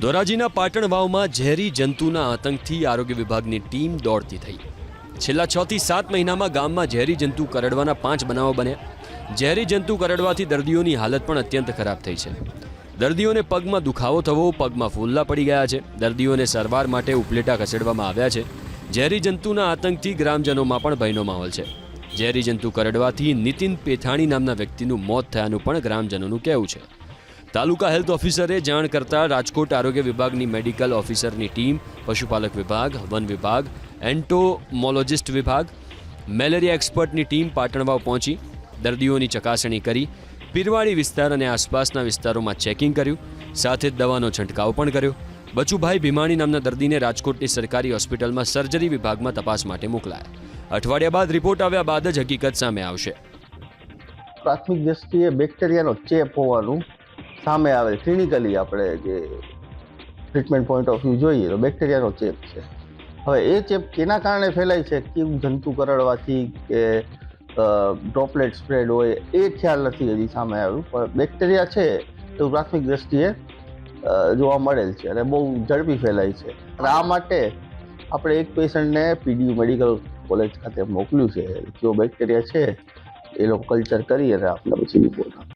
ધોરાજીના પાટણ વાવમાં ઝેરી જંતુના આતંકથી આરોગ્ય વિભાગની ટીમ દોડતી થઈ. છેલ્લા છ થી સાત મહિનામાં ગામમાં ઝેરી જંતુ કરડવાના પાંચ બનાવો બન્યા. ઝેરી જંતુ કરડવાથી દર્દીઓની હાલત પણ અત્યંત ખરાબ થઈ છે. દર્દીઓને પગમાં દુખાવો થવો, પગમાં ફૂલ્લા પડી ગયા છે. દર્દીઓને સારવાર માટે ઉપલેટા ખસેડવામાં આવ્યા છે. ઝેરી જંતુના આતંકથી ગ્રામજનોમાં પણ ભયનો માહોલ છે. ઝેરી જંતુ કરડવાથી નીતિન પેથાણી નામના વ્યક્તિનું મોત થયાનું પણ ગ્રામજનોનું કહેવું છે. તાલુકા હેલ્થ ઓફિસરે જાણ કરતા રાજકોટ આરોગ્ય વિભાગની મેડિકલ ઓફિસરની ટીમ, પશુપાલક વિભાગ, વન વિભાગ, એન્ટોમોલોજિસ્ટ વિભાગ, મેલેરિયા એક્સપર્ટની ટીમ પાટણવાવ પહોંચી, દર્દીઓની ચકાસણી કરી, પીરવાડી વિસ્તાર અને આસપાસના વિસ્તારોમાં ચેકિંગ કર્યું, સાથે જ દવાનો છંટકાવ પણ કર્યો. બચુભાઈ ભીમાણી નામના દર્દીને રાજકોટની સરકારી હોસ્પિટલમાં સર્જરી વિભાગમાં તપાસ માટે મોકલાયા. અઠવાડિયા બાદ રિપોર્ટ આવ્યા બાદ જ હકીકત સામે આવશે. પ્રાથમિક દ્રષ્ટિએ બેક્ટેરિયાનો ચેપ હોવાનું સામે આવે ક્લિનિકલી આપણે જે ટ્રીટમેન્ટ પોઈન્ટ ઓફ વ્યૂ જોઈએ, તો બેક્ટેરિયાનો ચેપ છે. હવે એ ચેપ કેના કારણે ફેલાય છે, કેવું જંતુ કરડવાથી કે ડ્રોપલેટ સ્પ્રેડ હોય, એ ખ્યાલ નથી હજી સામે આવ્યું. પણ બેક્ટેરિયા છે, તો પ્રાથમિક દ્રષ્ટિએ જોવા મળેલ છે અને બહુ ઝડપી ફેલાય છે. અને આ માટે આપણે એક પેશન્ટને પીડી મેડિકલ કોલેજ ખાતે મોકલ્યું છે. જો બેક્ટેરિયા છે, એ લોકો કલ્ચર કરી અને આપણે પછી રિપોર્ટ